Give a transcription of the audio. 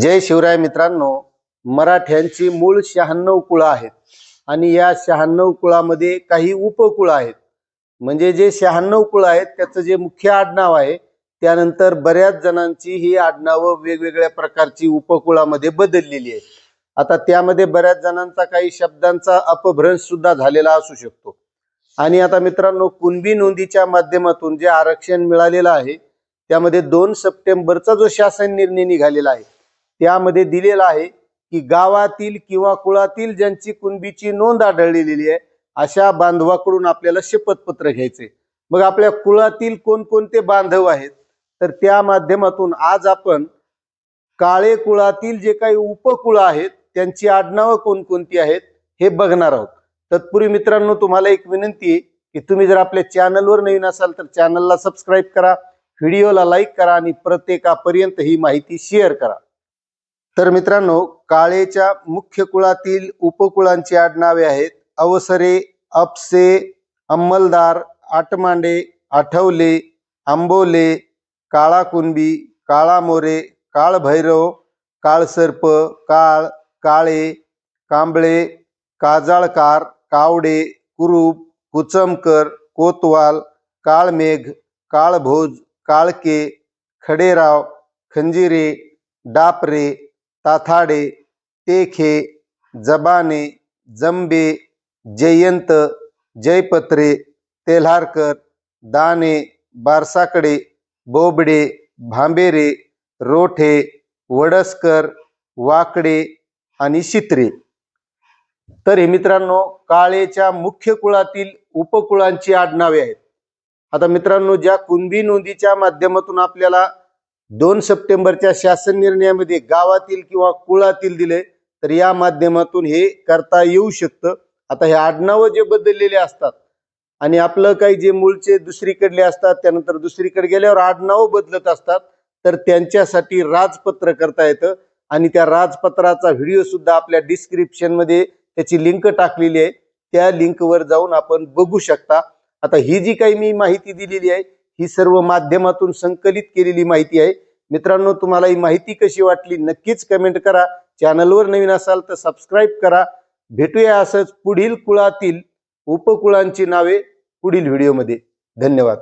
जय शिवराय मित्रांनो मराठ्यांची मूळ शहाण्णव कुळं आहेत. आणि या शहाण्णव कुळामध्ये काही उपकुळ आहेत. म्हणजे जे शहाण्णव कुळं आहेत त्याचं जे मुख्य आडनाव आहे त्यानंतर बऱ्याच जणांची ही आडनावं वेगवेगळ्या प्रकारची उपकुळामध्ये बदललेली आहेत. आता त्यामध्ये बऱ्याच जणांचा काही शब्दांचा अपभ्रंश सुद्धा झालेला असू शकतो. आणि आता मित्रांनो कुणबी नोंदीच्या माध्यमातून जे आरक्षण मिळालेलं आहे त्यामध्ये दोन सप्टेंबरचा जो शासन निर्णय निघालेला आहे त्यामध्ये दिलेला आहे की गावातील किंवा कुळातील ज्यांची कुणबीची नोंद आढळलेली आहे अशा बांधवाकडून आपल्याला शपथपत्र घ्यायचे मग आपल्या कुळातील कोणकोणते बांधव आहेत तर त्या माध्यमातून आज आपण काळे कुळातील जे काही उपकुळ आहेत त्यांची आडनावं कोणकोणती आहेत हे बघणार आहोत. तत्पूर्वी मित्रांनो तुम्हाला एक विनंती आहे की तुम्ही जर आपल्या चॅनलवर नवीन असाल तर चॅनलला सबस्क्राईब करा व्हिडिओला लाईक करा आणि प्रत्येकापर्यंत ही माहिती शेअर करा. तर मित्रांनो काळेच्या मुख्य कुळातील उपकुळांची आडनावे आहेत. अवसरे अपसे अंमलदार आटमांडे आठवले आंबोले काळाकुंबी काळामोरे काळा मोरे काळ काळसर्प काळ काळे कांबळे काजाळकार कावडे कुरूप कुचमकर कोतवाल काळमेघ काळभोज काळके खडेराव खंजिरे डापरे ताथाडे तेखे जबाने जंबे जयंत जयपत्रे तेल्हारकर दाने बारसाकडे बोबडे भांबेरे रोठे वडसकर वाकडे आणि शित्रे. तर हे मित्रांनो काळेच्या मुख्य कुळातील उपकुळांची आडनावे आहेत. आता मित्रांनो ज्या कुणबी नोंदीच्या माध्यमातून आपल्याला दोन सप्टेंबरच्या शासन निर्णयामध्ये गावातील किंवा कुळातील दिले तर या माध्यमातून हे करता येऊ शकतं. आता हे आडनावं जे बदललेले असतात आणि आपलं काही जे मूळचे दुसरीकडले असतात त्यानंतर दुसरीकडे गेल्यावर आडनावं बदलत असतात तर त्यांच्यासाठी राजपत्र करता येतं. आणि त्या राजपत्राचा व्हिडिओ सुद्धा आपल्या डिस्क्रिप्शनमध्ये त्याची लिंक टाकलेली आहे. त्या लिंकवर जाऊन आपण बघू शकता. आता ही जी काही मी माहिती दिलेली आहे ही सर्व माध्यमातून संकलित केलेली माहिती आहे. मित्रांनो तुम्हाला ही माहिती कशी वाटली नक्कीच कमेंट करा. चॅनलवर नवीन असाल तर सबस्क्राईब करा. भेटूया असंच पुढील कुळातील उपकुळांची नावे पुढील व्हिडिओमध्ये धन्यवाद.